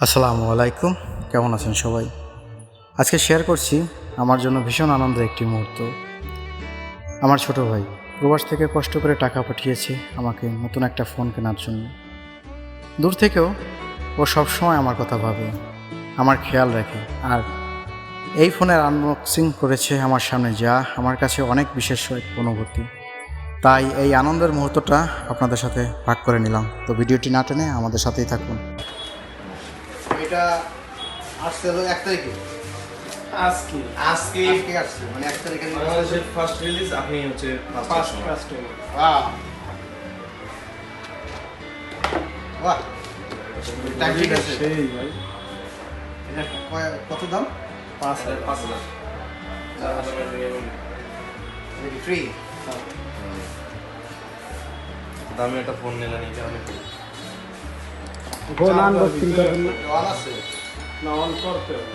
আসসালামু আলাইকুম। কেমন আছেন সবাই? আজকে শেয়ার করছি আমার জন্য ভীষণ আনন্দের একটি মুহূর্ত। আমার ছোট ভাই প্রবাস থেকে কষ্ট করে টাকা পাঠিয়েছে আমাকে নতুন একটা ফোন কেনার জন্য। দূর থেকেও ও সবসময় আমার কথা ভাবে, আমার খেয়াল রাখে আর এই ফোনের আনবক্সিং করেছে আমার সামনে যা আমার কাছে অনেক বিশেষ এক অনুভূতি। তাই এই আনন্দের মুহূর্তটা আপনাদের সাথে ভাগ করে নিলাম। তো ভিডিওটি না টেনে আমাদের সাথেই থাকুন। এটা আসছে হলো এক তারিখে। আজকে? আজকে আজকে আসছে মানে এক তারিখে বাংলাদেশের ফার্স্ট রিলিজ আপনি হচ্ছে ফার্স্ট ফার্স্ট কাস্টমার বাহ। ঠিক আছে। সেই ভাই। এটা কত দাম? পাঁচ হাজার পাঁচ হাজার। ফ্রি দামি একটা ফোন নিলেন এই কারণে ফোন আনবক্সিং করবেন না ওয়ান আছে না অন করতে হবে।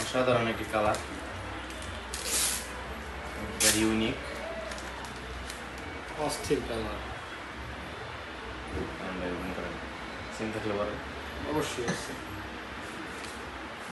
অসাধারণ। একটি কালার ভেরি ইউনিক অস্থির কালার সিম থাকলে অবশ্যই আছে।